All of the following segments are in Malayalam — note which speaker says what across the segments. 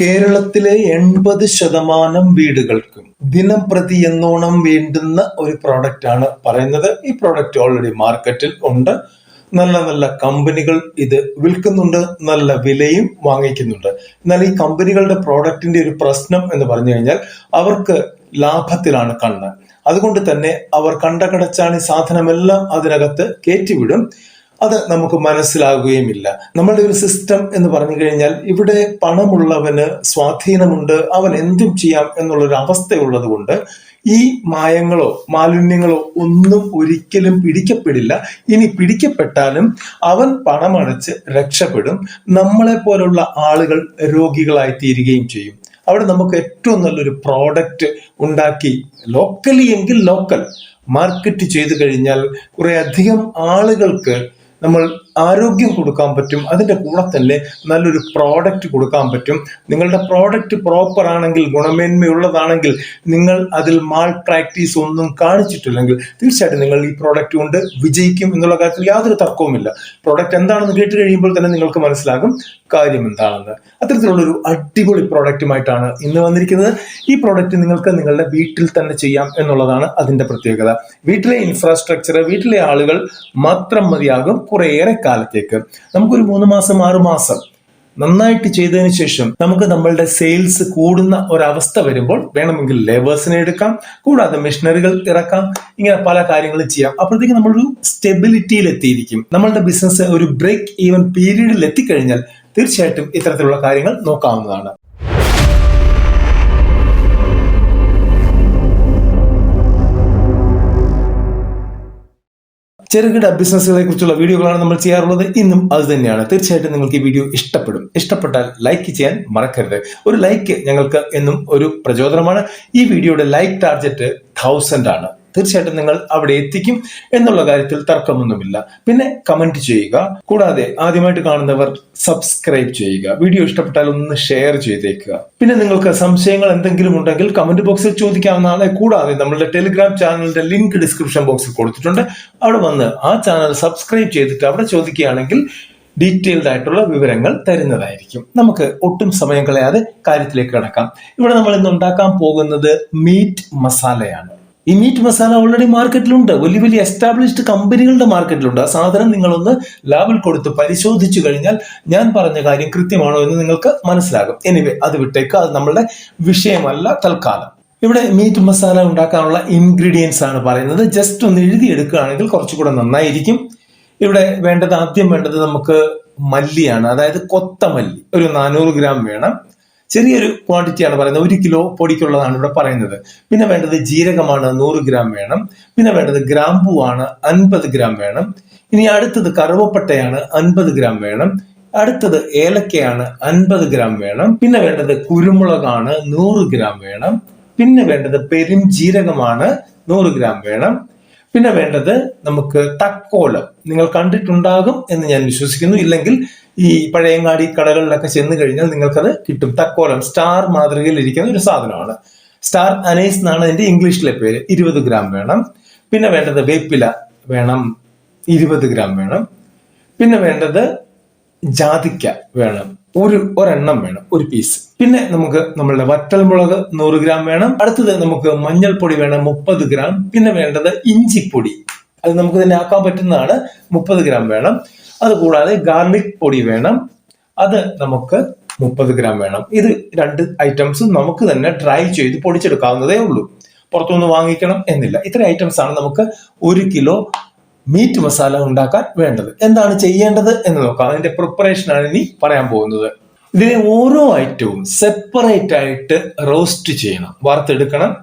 Speaker 1: കേരളത്തിലെ എൺപത് ശതമാനം വീടുകൾക്കും ദിനം പ്രതി എന്നോണം വേണ്ടുന്ന ഒരു പ്രോഡക്റ്റ് ആണ് പറയുന്നത്. ഈ പ്രോഡക്റ്റ് ഓൾറെഡി മാർക്കറ്റിൽ ഉണ്ട്. നല്ല നല്ല കമ്പനികൾ ഇത് വിൽക്കുന്നുണ്ട്. നല്ല വിലയും വാങ്ങിക്കുന്നുണ്ട്. എന്നാൽ ഈ കമ്പനികളുടെ പ്രോഡക്റ്റിന്റെ ഒരു പ്രശ്നം എന്ന് പറഞ്ഞു കഴിഞ്ഞാൽ അവർക്ക് ലാഭത്തിലാണ് കണ്ണ്. അതുകൊണ്ട് തന്നെ അവർ കണ്ടകടച്ചാണ് സാധനമെല്ലാം അതിനകത്ത് കയറ്റിവിടും അത് നമുക്ക് മനസ്സിലാകുകയുമില്ല. നമ്മളുടെ ഒരു സിസ്റ്റം എന്ന് പറഞ്ഞു കഴിഞ്ഞാൽ ഇവിടെ പണമുള്ളവന് സ്വാധീനമുണ്ട് അവൻ എന്തും ചെയ്യാം എന്നുള്ളൊരു അവസ്ഥയുള്ളത് കൊണ്ട് ഈ മായങ്ങളോ മാലിന്യങ്ങളോ ഒന്നും ഒരിക്കലും പിടിക്കപ്പെടില്ല. ഇനി പിടിക്കപ്പെട്ടാലും അവൻ പണമടച്ച് രക്ഷപ്പെടും. നമ്മളെ പോലുള്ള ആളുകൾ രോഗികളായി തീരുകയും ചെയ്യും. അവിടെ നമുക്ക് ഏറ്റവും നല്ലൊരു പ്രോഡക്റ്റ് ഉണ്ടാക്കി ലോക്കലി എങ്കിൽ ലോക്കൽ മാർക്കറ്റ് ചെയ്തു കഴിഞ്ഞാൽ കുറെ അധികം ആളുകൾക്ക് നമ്മൾ ആരോഗ്യം കൊടുക്കാൻ പറ്റും അതിന്റെ കൂടെ തന്നെ നല്ലൊരു പ്രോഡക്റ്റ് കൊടുക്കാൻ പറ്റും. നിങ്ങളുടെ പ്രോഡക്റ്റ് പ്രോപ്പർ ആണെങ്കിൽ ഗുണമേന്മയുള്ളതാണെങ്കിൽ നിങ്ങൾ അതിൽ മാൾ പ്രാക്ടീസ് ഒന്നും കാണിച്ചിട്ടില്ലെങ്കിൽ തീർച്ചയായിട്ടും നിങ്ങൾ ഈ പ്രോഡക്റ്റ് കൊണ്ട് വിജയിക്കും എന്നുള്ള കാര്യത്തിൽ യാതൊരു തർക്കവുമില്ല. പ്രോഡക്റ്റ് എന്താണെന്ന് കേട്ട് കഴിയുമ്പോൾ തന്നെ നിങ്ങൾക്ക് മനസ്സിലാകും കാര്യം എന്താണെന്ന്. അത്തരത്തിലുള്ള ഒരു അടിപൊളി പ്രോഡക്റ്റുമായിട്ടാണ് ഇന്ന് വന്നിരിക്കുന്നത്. ഈ പ്രോഡക്റ്റ് നിങ്ങൾക്ക് നിങ്ങളുടെ വീട്ടിൽ തന്നെ ചെയ്യാം എന്നുള്ളതാണ് അതിന്റെ പ്രത്യേകത. വീട്ടിലെ ഇൻഫ്രാസ്ട്രക്ചർ വീട്ടിലെ ആളുകൾ മാത്രം മതിയാകും. കുറേയേറെ കാലത്തേക്ക് നമുക്കൊരു മൂന്ന് മാസം ആറ് മാസം നന്നായിട്ട് ചെയ്തതിന് ശേഷം നമുക്ക് നമ്മളുടെ സെയിൽസ് കൂടുന്ന ഒരവസ്ഥ വരുമ്പോൾ വേണമെങ്കിൽ ലേബേഴ്സിനെ എടുക്കാം കൂടാതെ മെഷീനറികൾ ഇറക്കാം ഇങ്ങനെ പല കാര്യങ്ങളും ചെയ്യാം. അപ്പോഴത്തേക്ക് നമ്മളൊരു സ്റ്റെബിലിറ്റിയിൽ എത്തിയിരിക്കും നമ്മളുടെ ബിസിനസ് ഒരു ബ്രേക്ക് ഈവൻ പീരീഡിൽ എത്തിക്കഴിഞ്ഞാൽ തീർച്ചയായിട്ടും ഇത്തരത്തിലുള്ള കാര്യങ്ങൾ നോക്കാവുന്നതാണ്. ചെറുകിട ബിസിനസ്സുകളെ കുറിച്ചുള്ള വീഡിയോകളാണ് നമ്മൾ ചെയ്യാറുള്ളത്. ഇന്നും അത് തന്നെയാണ്. തീർച്ചയായിട്ടും നിങ്ങൾക്ക് ഈ വീഡിയോ ഇഷ്ടപ്പെടും. ഇഷ്ടപ്പെട്ടാൽ ലൈക്ക് ചെയ്യാൻ മറക്കരുത്. ഒരു ലൈക്ക് ഞങ്ങൾക്ക് എന്നും ഒരു പ്രചോദനമാണ്. ഈ വീഡിയോയുടെ ലൈക്ക് ടാർജറ്റ് തൗസൻഡ് ആണ്. തീർച്ചയായിട്ടും നിങ്ങൾ അവിടെ എത്തിക്കും എന്നുള്ള കാര്യത്തിൽ തർക്കമൊന്നുമില്ല. പിന്നെ കമന്റ് ചെയ്യുക. കൂടാതെ ആദ്യമായിട്ട് കാണുന്നവർ സബ്സ്ക്രൈബ് ചെയ്യുക. വീഡിയോ ഇഷ്ടപ്പെട്ടാൽ ഒന്ന് ഷെയർ ചെയ്തേക്കുക. പിന്നെ നിങ്ങൾക്ക് സംശയങ്ങൾ എന്തെങ്കിലും ഉണ്ടെങ്കിൽ കമന്റ് ബോക്സിൽ ചോദിക്കാവുന്നതാണ്. കൂടാതെ നമ്മളുടെ ടെലിഗ്രാം ചാനലിന്റെ ലിങ്ക് ഡിസ്ക്രിപ്ഷൻ ബോക്സിൽ കൊടുത്തിട്ടുണ്ട്. അവിടെ വന്ന് ആ ചാനൽ സബ്സ്ക്രൈബ് ചെയ്തിട്ട് അവിടെ ചോദിക്കുകയാണെങ്കിൽ ഡീറ്റെയിൽഡ് ആയിട്ടുള്ള വിവരങ്ങൾ തരുന്നതായിരിക്കും. നമുക്ക് ഒട്ടും സമയം കളയാതെ കാര്യത്തിലേക്ക് കിടക്കാം. ഇവിടെ നമ്മൾ ഇന്ന് ഉണ്ടാക്കാൻ പോകുന്നത് മീറ്റ് മസാലയാണ് ഈ മീറ്റ് മസാല ഓൾറെഡി മാർക്കറ്റിലുണ്ട് വലിയ വലിയ എസ്റ്റാബ്ലിഷ്ഡ് കമ്പനികളുടെ മാർക്കറ്റിലുണ്ട് ആ സാധനം നിങ്ങളൊന്ന് ലാബിൽ കൊടുത്ത് പരിശോധിച്ചു കഴിഞ്ഞാൽ ഞാൻ പറഞ്ഞ കാര്യം കൃത്യമാണോ എന്ന് നിങ്ങൾക്ക് മനസ്സിലാകും. എനിവേ അത് വിട്ടേക്ക്. അത് നമ്മളുടെ വിഷയമല്ല തൽക്കാലം. ഇവിടെ മീറ്റ് മസാല ഉണ്ടാക്കാനുള്ള ഇൻഗ്രീഡിയൻസ് ആണ് പറയുന്നത്. ജസ്റ്റ് ഒന്ന് എഴുതിയെടുക്കുകയാണെങ്കിൽ കുറച്ചുകൂടെ നന്നായിരിക്കും. ഇവിടെ വേണ്ടത് ആദ്യം വേണ്ടത് നമുക്ക് മല്ലിയാണ്. അതായത് കൊത്തമല്ലി. ഒരു നാനൂറ് ഗ്രാം വേണം. ചെറിയൊരു ക്വാണ്ടിറ്റിയാണ് പറയുന്നത്. ഒരു കിലോ പൊടിക്കുള്ളതാണ് ഇവിടെ പറയുന്നത്. പിന്നെ വേണ്ടത് ജീരകമാണ് നൂറ് ഗ്രാം വേണം. പിന്നെ വേണ്ടത് ഗ്രാമ്പുവാണ് അൻപത് ഗ്രാം വേണം. ഇനി അടുത്തത് കറുവപ്പട്ടയാണ് അൻപത് ഗ്രാം വേണം. അടുത്തത് ഏലക്കയാണ് അൻപത് ഗ്രാം വേണം. പിന്നെ വേണ്ടത് കുരുമുളകാണ് നൂറ് ഗ്രാം വേണം. പിന്നെ വേണ്ടത് പെരും ജീരകമാണ് നൂറ് ഗ്രാം വേണം. പിന്നെ വേണ്ടത് നമുക്ക് തക്കോലം. നിങ്ങൾ കണ്ടിട്ടുണ്ടാകും എന്ന് ഞാൻ വിശ്വസിക്കുന്നു. ഇല്ലെങ്കിൽ ഈ പഴയങ്ങാടി കടകളിലൊക്കെ ചെന്ന് കഴിഞ്ഞാൽ നിങ്ങൾക്കത് കിട്ടും. തക്കോലം സ്റ്റാർ മാതൃകയിൽ ഇരിക്കുന്ന ഒരു സാധനമാണ്. സ്റ്റാർ അനൈസ് എന്നാണ് അതിന്റെ ഇംഗ്ലീഷിലെ പേര്. ഇരുപത് ഗ്രാം വേണം. പിന്നെ വേണ്ടത് വേപ്പില വേണം. ഇരുപത് ഗ്രാം വേണം. പിന്നെ വേണ്ടത് ജാതിക്ക വേണം. ഒരു ഒരെണ്ണം വേണം ഒരു പീസ് പിന്നെ നമുക്ക് നമ്മളുടെ വറ്റൽമുളക് നൂറ് ഗ്രാം വേണം. അടുത്തത് നമുക്ക് മഞ്ഞൾപ്പൊടി വേണം മുപ്പത് ഗ്രാം. പിന്നെ വേണ്ടത് ഇഞ്ചിപ്പൊടി. അത് നമുക്ക് തന്നെ ആക്കാൻ പറ്റുന്നതാണ്. മുപ്പത് ഗ്രാം വേണം. അത് കൂടാതെ ഗാർലിക് പൊടി വേണം. അത് നമുക്ക് മുപ്പത് ഗ്രാം വേണം. ഇത് രണ്ട് ഐറ്റംസും നമുക്ക് തന്നെ ഡ്രൈ ചെയ്ത് പൊടിച്ചെടുക്കാവുന്നതേ ഉള്ളൂ. പുറത്തുനിന്ന് വാങ്ങിക്കണം എന്നില്ല. ഇത്ര ഐറ്റംസ് ആണ് നമുക്ക് ഒരു കിലോ മീറ്റ് മസാല ഉണ്ടാക്കാൻ വേണ്ടത്. എന്താണ് ചെയ്യേണ്ടത് എന്ന് നോക്കാം. അതിന്റെ പ്രിപ്പറേഷൻ ആണ് ഇനി പറയാൻ പോകുന്നത്. ഇതിനെ ഓരോ ഐറ്റവും സെപ്പറേറ്റ് ആയിട്ട് റോസ്റ്റ് ചെയ്യണം. വറുത്തെടുക്കണം.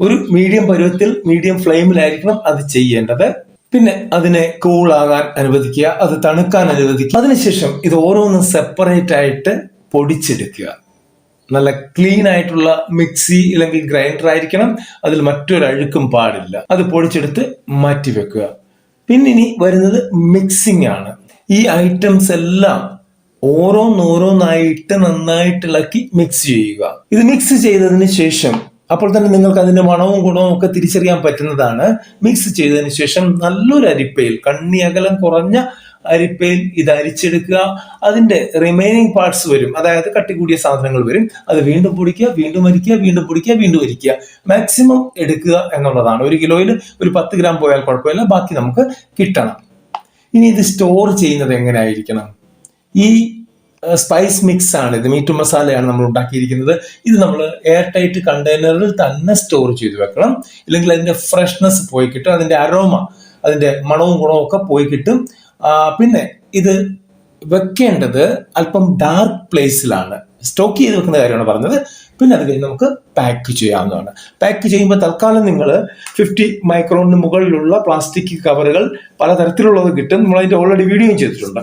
Speaker 1: ഒരു മീഡിയം പരുവത്തിൽ മീഡിയം ഫ്ലെയിമിലായിരിക്കണം അത് ചെയ്യേണ്ടത്. പിന്നെ അതിനെ കൂൾ കൂളാകാൻ അനുവദിക്കുക അത് തണുക്കാൻ അനുവദിക്കുക. അതിനുശേഷം ഇത് ഓരോന്നും സെപ്പറേറ്റ് ആയിട്ട് പൊടിച്ചെടുക്കുക. നല്ല ക്ലീൻ ആയിട്ടുള്ള മിക്സി അല്ലെങ്കിൽ ഗ്രൈൻഡർ ആയിരിക്കണം അതിൽ മറ്റൊരു അഴുക്കും പാടില്ല. അത് പൊടിച്ചെടുത്ത് മാറ്റി വെക്കുക. പിന്നെ ഇനി വരുന്നത് മിക്സിംഗ് ആണ്. ഈ ഐറ്റംസ് എല്ലാം ഓരോന്നോരോന്നായിട്ട് നന്നായിട്ട് ഇളക്കി മിക്സ് ചെയ്യുക. ഇത് മിക്സ് ചെയ്തതിന് ശേഷം അപ്പോൾ തന്നെ നിങ്ങൾക്ക് അതിന്റെ മണവും ഗുണവും ഒക്കെ തിരിച്ചറിയാൻ പറ്റുന്നതാണ്. മിക്സ് ചെയ്തതിന് ശേഷം നല്ലൊരു അരിപ്പയിൽ കണ്ണി അകലം കുറഞ്ഞ അരിപ്പയിൽ ഇത് അരിച്ചെടുക്കുക. അതിന്റെ റിമൈനിങ് പാർട്സ് വരും. അതായത് കട്ടി കൂടിയ സാധനങ്ങൾ വരും. അത് വീണ്ടും പൊടിക്കുക വീണ്ടും അരിക്കുക വീണ്ടും പൊടിക്കുക വീണ്ടും അരിക്കുക. മാക്സിമം എടുക്കുക എന്നുള്ളതാണ്. ഒരു കിലോയിൽ ഒരു പത്ത് ഗ്രാം പോയാൽ കുഴപ്പമില്ല. ബാക്കി നമുക്ക് കിട്ടണം. ഇനി ഇത് സ്റ്റോർ ചെയ്യുന്നത് എങ്ങനെയായിരിക്കണം? ഈ സ്പൈസ് മിക്സ് ആണ്. ഇത് മീറ്റ് മസാലയാണ് നമ്മൾ ഉണ്ടാക്കിയിരിക്കുന്നത്. ഇത് നമ്മൾ എയർ ടൈറ്റ് കണ്ടെയ്നറിൽ തന്നെ സ്റ്റോർ ചെയ്ത് വെക്കണം. ഇല്ലെങ്കിൽ അതിന്റെ ഫ്രഷ്നെസ് പോയി കിട്ടും. അതിന്റെ അരോമ അതിന്റെ മണവും ഗുണവും ഒക്കെ പോയി കിട്ടും. പിന്നെ ഇത് വെക്കേണ്ടത് അല്പം ഡാർക്ക് പ്ലേസിലാണ് സ്റ്റോക്ക് ചെയ്ത് വെക്കുന്ന കാര്യമാണ് പറഞ്ഞത്. പിന്നെ അത് കഴിഞ്ഞ് നമുക്ക് പാക്ക് ചെയ്യാവുന്നതാണ്. പാക്ക് ചെയ്യുമ്പോൾ തൽക്കാലം നിങ്ങൾ ഫിഫ്റ്റി മൈക്രോണിന് മുകളിലുള്ള പ്ലാസ്റ്റിക് കവറുകൾ പലതരത്തിലുള്ളത് കിട്ടും. നമ്മൾ അതിന്റെ ഓൾറെഡി വീഡിയോയും ചെയ്തിട്ടുണ്ട്.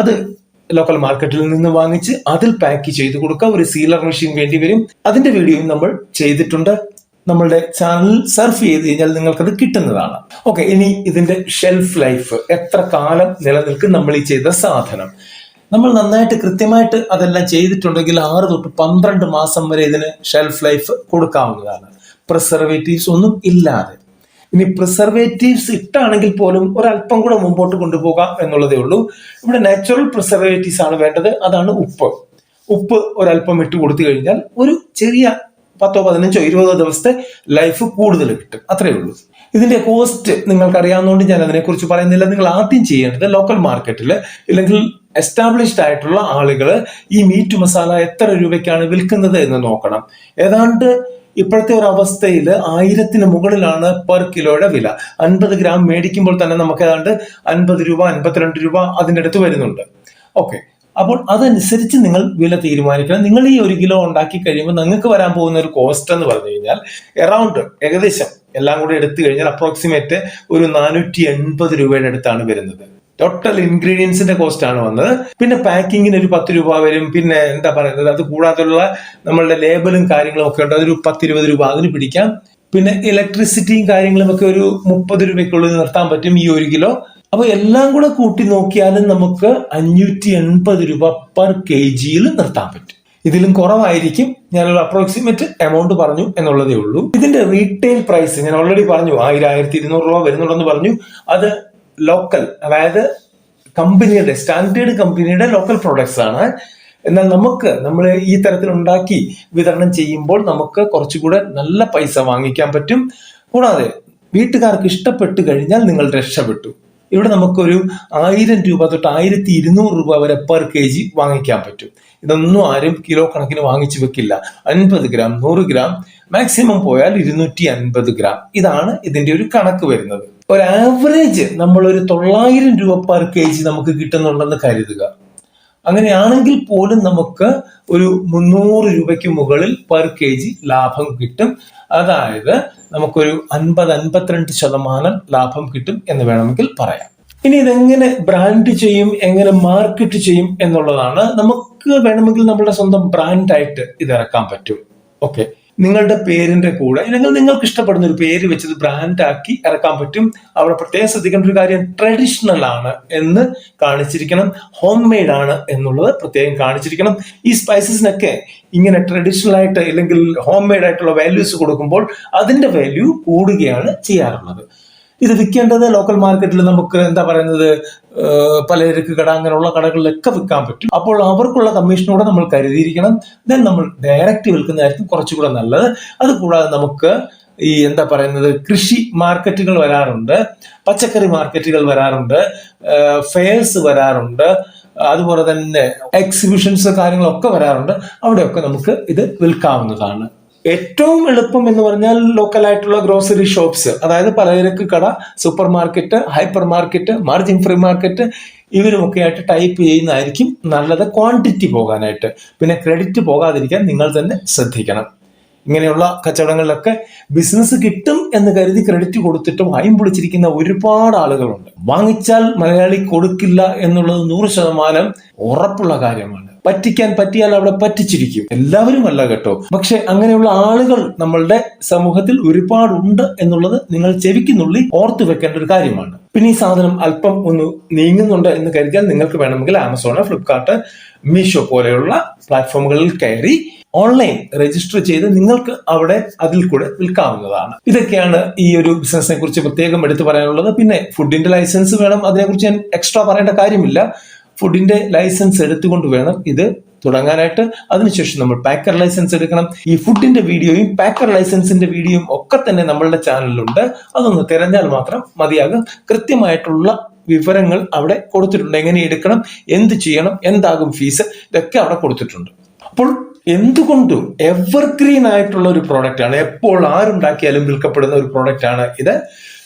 Speaker 1: അത് ലോക്കൽ മാർക്കറ്റിൽ നിന്ന് വാങ്ങിച്ച് അതിൽ പാക്ക് ചെയ്ത് കൊടുക്കുക. ഒരു സീലർ മെഷീൻ വേണ്ടി വരും. അതിന്റെ വീഡിയോയും നമ്മൾ ചെയ്തിട്ടുണ്ട്. നമ്മളുടെ ചാനൽ സർഫ് ചെയ്ത് കഴിഞ്ഞാൽ നിങ്ങൾക്കത് കിട്ടുന്നതാണ്. ഓക്കെ ഇനി ഇതിന്റെ ഷെൽഫ് ലൈഫ് എത്ര കാലം നിലനിൽക്കും നമ്മൾ ഈ ചെയ്ത സാധനം? നമ്മൾ നന്നായിട്ട് കൃത്യമായിട്ട് അതെല്ലാം ചെയ്തിട്ടുണ്ടെങ്കിൽ ആറ് തൊട്ട് പന്ത്രണ്ട് മാസം വരെ ഇതിന് ഷെൽഫ് ലൈഫ് കൊടുക്കാവുന്നതാണ്. പ്രിസർവേറ്റീവ്സ് ഒന്നും ഇല്ലാതെ. ഇനി പ്രിസർവേറ്റീവ്സ് ഇട്ടാണെങ്കിൽ പോലും ഒരല്പം കൂടെ മുമ്പോട്ട് കൊണ്ടുപോകാം എന്നുള്ളതേ ഉള്ളൂ. ഇവിടെ നാച്ചുറൽ പ്രിസർവേറ്റീവ്സ് ആണ് വേണ്ടത്. അതാണ് ഉപ്പ്. ഉപ്പ് ഒരല്പം ഇട്ട് കൊടുത്തു കഴിഞ്ഞാൽ ഒരു ചെറിയ പത്തോ പതിനഞ്ചോ ഇരുപതോ ദിവസത്തെ ലൈഫ് കൂടുതൽ കിട്ടും. അത്രയേ ഉള്ളൂ. ഇതിന്റെ കോസ്റ്റ് നിങ്ങൾക്ക് അറിയാവുന്നതുകൊണ്ട് ഞാൻ അതിനെക്കുറിച്ച് പറയുന്നില്ല. നിങ്ങൾ ആദ്യം ചെയ്യേണ്ടത് ലോക്കൽ മാർക്കറ്റിൽ ഇല്ലെങ്കിൽ എസ്റ്റാബ്ലിഷ്ഡ് ആയിട്ടുള്ള ആളുകൾ ഈ മീറ്റ് മസാല എത്ര രൂപയ്ക്കാണ് വിൽക്കുന്നത് എന്ന് നോക്കണം. ഏതാണ്ട് ഇപ്പോഴത്തെ ഒരു അവസ്ഥയിൽ ആയിരത്തിന് മുകളിലാണ് പെർ കിലോയുടെ വില. അൻപത് ഗ്രാം മേടിക്കുമ്പോൾ തന്നെ നമുക്ക് ഏതാണ്ട് അൻപത് രൂപ അൻപത്തിരണ്ട് രൂപ അതിന്റെ അടുത്ത് വരുന്നുണ്ട്. ഓക്കെ. അപ്പോൾ അതനുസരിച്ച് നിങ്ങൾ വില തീരുമാനിക്കണം. നിങ്ങൾ ഈ ഒരു കിലോ ഉണ്ടാക്കി കഴിയുമ്പോൾ നിങ്ങൾക്ക് വരാൻ പോകുന്ന ഒരു കോസ്റ്റ് എന്ന് പറഞ്ഞു കഴിഞ്ഞാൽ എറൗണ്ട് ഏകദേശം എല്ലാം കൂടി എടുത്തു കഴിഞ്ഞാൽ അപ്രോക്സിമേറ്റ് ഒരു നാനൂറ്റി എൺപത് രൂപയുടെ അടുത്താണ് വരുന്നത്. ടോട്ടൽ ഇൻഗ്രീഡിയൻസിന്റെ കോസ്റ്റ് ആണ് വന്നത്. പിന്നെ പാക്കിങ്ങിന് ഒരു പത്ത് രൂപ വരും. പിന്നെ എന്താ പറയുന്നത്? അത് കൂടാതെയുള്ള നമ്മളുടെ ലേബലും കാര്യങ്ങളും ഒക്കെ ഉണ്ട്. അതൊരു പത്ത് ഇരുപത് രൂപ. അതിന് പിടിക്കാം. പിന്നെ ഇലക്ട്രിസിറ്റിയും കാര്യങ്ങളും ഒക്കെ ഒരു മുപ്പത് രൂപയ്ക്കുള്ളിൽ നിർത്താൻ പറ്റും ഈ ഒരു കിലോ. അപ്പൊ എല്ലാം കൂടെ കൂട്ടി നോക്കിയാലും നമുക്ക് അഞ്ഞൂറ്റി എൺപത് രൂപ പെർ കെ ജിയിൽ നിർത്താൻ പറ്റും. ഇതിലും കുറവായിരിക്കും. ഞാനൊരു അപ്രോക്സിമേറ്റ് എമൗണ്ട് പറഞ്ഞു എന്നുള്ളതേ ഉള്ളൂ. ഇതിന്റെ റീറ്റെയിൽ പ്രൈസ് ഞാൻ ഓൾറെഡി പറഞ്ഞു. ആയിരം ആയിരത്തി ഇരുന്നൂറ് രൂപ വരുന്നുണ്ടെന്ന് പറഞ്ഞു. അത് ലോക്കൽ അതായത് കമ്പനിയുടെ സ്റ്റാൻഡേർഡ് കമ്പനിയുടെ ലോക്കൽ പ്രോഡക്ട്സ് ആണ്. എന്നാൽ നമുക്ക് നമ്മൾ ഈ തരത്തിൽ ഉണ്ടാക്കി വിതരണം ചെയ്യുമ്പോൾ നമുക്ക് കുറച്ചുകൂടെ നല്ല പൈസ വാങ്ങിക്കാൻ പറ്റും. കൂടാതെ വീട്ടുകാർക്ക് ഇഷ്ടപ്പെട്ട് കഴിഞ്ഞാൽ നിങ്ങൾ രക്ഷപ്പെട്ടു. ഇവിടെ നമുക്കൊരു ആയിരം രൂപ തൊട്ട് ആയിരത്തി ഇരുന്നൂറ് രൂപ വരെ പെർ കെ ജി വാങ്ങിക്കാൻ പറ്റും. ഇതൊന്നും ആരും കിലോ കണക്കിന് വാങ്ങിച്ചു വെക്കില്ല. അൻപത് ഗ്രാം നൂറ് ഗ്രാം മാക്സിമം പോയാൽ ഇരുന്നൂറ്റി അൻപത് ഗ്രാം. ഇതാണ് ഇതിന്റെ ഒരു കണക്ക് വരുന്നത്. ഒരു ആവറേജ് നമ്മൾ ഒരു തൊള്ളായിരം രൂപ പെർ കെ ജി നമുക്ക് കിട്ടുന്നുണ്ടെന്ന് കരുതുക. അങ്ങനെയാണെങ്കിൽ പോലും നമുക്ക് ഒരു മുന്നൂറ് രൂപയ്ക്ക് മുകളിൽ പെർ കെ ജി ലാഭം കിട്ടും. അതായത് നമുക്കൊരു അൻപത് അൻപത്തിരണ്ട് ശതമാനം ലാഭം കിട്ടും എന്ന് വേണമെങ്കിൽ പറയാം. ഇനി ഇതെങ്ങനെ ബ്രാൻഡ് ചെയ്യും എങ്ങനെ മാർക്കറ്റ് ചെയ്യും എന്നുള്ളതാണ് നമുക്ക് വേണമെങ്കിൽ നമ്മുടെ സ്വന്തം ബ്രാൻഡായിട്ട് ഇത് ഇറക്കാൻ പറ്റും. ഓക്കെ നിങ്ങളുടെ പേരിന്റെ കൂടെ അല്ലെങ്കിൽ നിങ്ങൾക്ക് ഇഷ്ടപ്പെടുന്ന ഒരു പേര് വെച്ചത് ബ്രാൻഡാക്കി ഇറക്കാൻ പറ്റും. അവിടെ പ്രത്യേകം ശ്രദ്ധിക്കേണ്ട ഒരു കാര്യം ട്രഡീഷണൽ ആണ് എന്ന് കാണിച്ചിരിക്കണം. ഹോം മെയ്ഡ് ആണ് എന്നുള്ളത് പ്രത്യേകം കാണിച്ചിരിക്കണം. ഈ സ്പൈസസിനൊക്കെ ഇങ്ങനെ ട്രഡീഷണൽ ആയിട്ട് അല്ലെങ്കിൽ ഹോം മെയ്ഡ് ആയിട്ടുള്ള വാല്യൂസ് കൊടുക്കുമ്പോൾ അതിന്റെ വാല്യൂ കൂടുകയാണ് ചെയ്യാറുള്ളത്. ഇത് വിൽക്കേണ്ടത് ലോക്കൽ മാർക്കറ്റിൽ നമുക്ക് എന്താ പറയുന്നത് പലചരക്ക് കട അങ്ങനെയുള്ള കടകളിലൊക്കെ വിൽക്കാൻ പറ്റും. അപ്പോൾ അവർക്കുള്ള കമ്മീഷനോടെ നമ്മൾ കരുതിയിരിക്കണം. ദെൻ നമ്മൾ ഡയറക്റ്റ് വിൽക്കുന്നതായിരിക്കും കുറച്ചുകൂടെ നല്ലത്. അത് കൂടാതെ നമുക്ക് ഈ എന്താ പറയുന്നത് കൃഷി മാർക്കറ്റുകൾ വരാറുണ്ട്. പച്ചക്കറി മാർക്കറ്റുകൾ വരാറുണ്ട്. ഫെയർസ് വരാറുണ്ട്. അതുപോലെ തന്നെ എക്സിബിഷൻസ് കാര്യങ്ങളൊക്കെ വരാറുണ്ട്. അവിടെയൊക്കെ നമുക്ക് ഇത് വിൽക്കാവുന്നതാണ്. ഏറ്റവും എളുപ്പം എന്ന് പറഞ്ഞാൽ ലോക്കലായിട്ടുള്ള ഗ്രോസറി ഷോപ്സ് അതായത് പലചരക്ക് കട super market hyper market margin free market ഇവരുമൊക്കെ ആയിട്ട് ടൈപ്പ് ചെയ്യുന്നതായിരിക്കും നല്ലത്. ക്വാണ്ടിറ്റി പോകാനായിട്ട്. പിന്നെ ക്രെഡിറ്റ് പോകാതിരിക്കാൻ നിങ്ങൾ തന്നെ ശ്രദ്ധിക്കണം. ഇങ്ങനെയുള്ള കച്ചവടങ്ങളിലൊക്കെ ബിസിനസ് കിട്ടും എന്ന് കരുതി ക്രെഡിറ്റ് കൊടുത്തിട്ട് വായും പൊളിച്ചിരിക്കുന്ന ഒരുപാട് ആളുകളുണ്ട്. വാങ്ങിച്ചാൽ മലയാളി കൊടുക്കില്ല എന്നുള്ളത് നൂറ് ശതമാനം ഉറപ്പുള്ള കാര്യമാണ്. പറ്റിക്കാൻ പറ്റിയാൽ അവിടെ പറ്റിച്ചിരിക്കും. എല്ലാവരും അല്ല കേട്ടോ. പക്ഷെ അങ്ങനെയുള്ള ആളുകൾ നമ്മളുടെ സമൂഹത്തിൽ ഒരുപാടുണ്ട് എന്നുള്ളത് നിങ്ങൾ ചെവിക്കുന്നുള്ളി ഓർത്തു വെക്കേണ്ട ഒരു കാര്യമാണ്. പിന്നെ ഈ സാധനം അല്പം ഒന്ന് നീങ്ങുന്നുണ്ട് എന്ന് കരുതിയാൽ നിങ്ങൾക്ക് വേണമെങ്കിൽ ആമസോൺ ഫ്ലിപ്കാർട്ട് മീഷോ പോലെയുള്ള പ്ലാറ്റ്ഫോമുകളിൽ കയറി ഓൺലൈൻ രജിസ്റ്റർ ചെയ്ത് നിങ്ങൾക്ക് അവിടെ അതിൽ കൂടെ വിൽക്കാവുന്നതാണ്. ഇതൊക്കെയാണ് ഈ ഒരു ബിസിനസിനെ കുറിച്ച് പ്രത്യേകം എടുത്തു പറയാനുള്ളത്. പിന്നെ ഫുഡിന്റെ ലൈസൻസ് വേണം. അതിനെക്കുറിച്ച് ഞാൻ എക്സ്ട്രാ പറയേണ്ട കാര്യമില്ല. ഫുഡിന്റെ ലൈസൻസ് എടുത്തുകൊണ്ട് വേണം ഇത് തുടങ്ങാനായിട്ട്. അതിനുശേഷം നമ്മൾ പാക്കർ ലൈസൻസ് എടുക്കണം. ഈ ഫുഡിന്റെ വീഡിയോയും പാക്കർ ലൈസൻസിന്റെ വീഡിയോയും ഒക്കെ തന്നെ നമ്മളുടെ ചാനലിലുണ്ട് അതൊന്ന് തിരഞ്ഞാൽ മാത്രം മതിയാകും. കൃത്യമായിട്ടുള്ള വിവരങ്ങൾ അവിടെ കൊടുത്തിട്ടുണ്ട്. എങ്ങനെ എടുക്കണം എന്ത് ചെയ്യണം എന്താകും ഫീസ് ഇതൊക്കെ അവിടെ കൊടുത്തിട്ടുണ്ട്. അപ്പോൾ എന്തുകൊണ്ടും എവർഗ്രീൻ ആയിട്ടുള്ള ഒരു പ്രോഡക്റ്റ് ആണ്. എപ്പോൾ ആരുണ്ടാക്കിയാലും വിൽക്കപ്പെടുന്ന ഒരു പ്രോഡക്റ്റ് ആണ് ഇത്.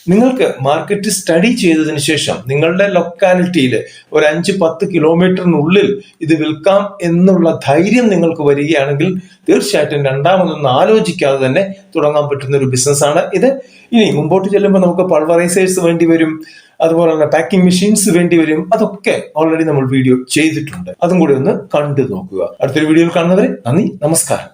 Speaker 1: നിങ്ങൾക്ക് മാർക്കറ്റ് സ്റ്റഡി ചെയ്തതിന് ശേഷം നിങ്ങളുടെ ലൊക്കാലിറ്റിയിൽ ഒരു അഞ്ച് പത്ത് കിലോമീറ്ററിനുള്ളിൽ ഇത് വിൽക്കാം എന്നുള്ള ധൈര്യം നിങ്ങൾക്ക് വരികയാണെങ്കിൽ തീർച്ചയായിട്ടും രണ്ടാമതൊന്നും ആലോചിക്കാതെ തന്നെ തുടങ്ങാൻ പറ്റുന്ന ഒരു ബിസിനസ്സാണ് ഇത്. ഇനി മുമ്പോട്ട് ചെല്ലുമ്പോൾ നമുക്ക് പൾവറൈസേഴ്സ് വേണ്ടി വരും. അതുപോലെ തന്നെ പാക്കിംഗ് മെഷീൻസ് വേണ്ടി വരും. അതൊക്കെ ഓൾറെഡി നമ്മൾ വീഡിയോ ചെയ്തിട്ടുണ്ട്. അതും കൂടി ഒന്ന് കണ്ടു നോക്കുക. അടുത്തൊരു വീഡിയോയിൽ കാണുന്നവരെ നന്ദി നമസ്കാരം.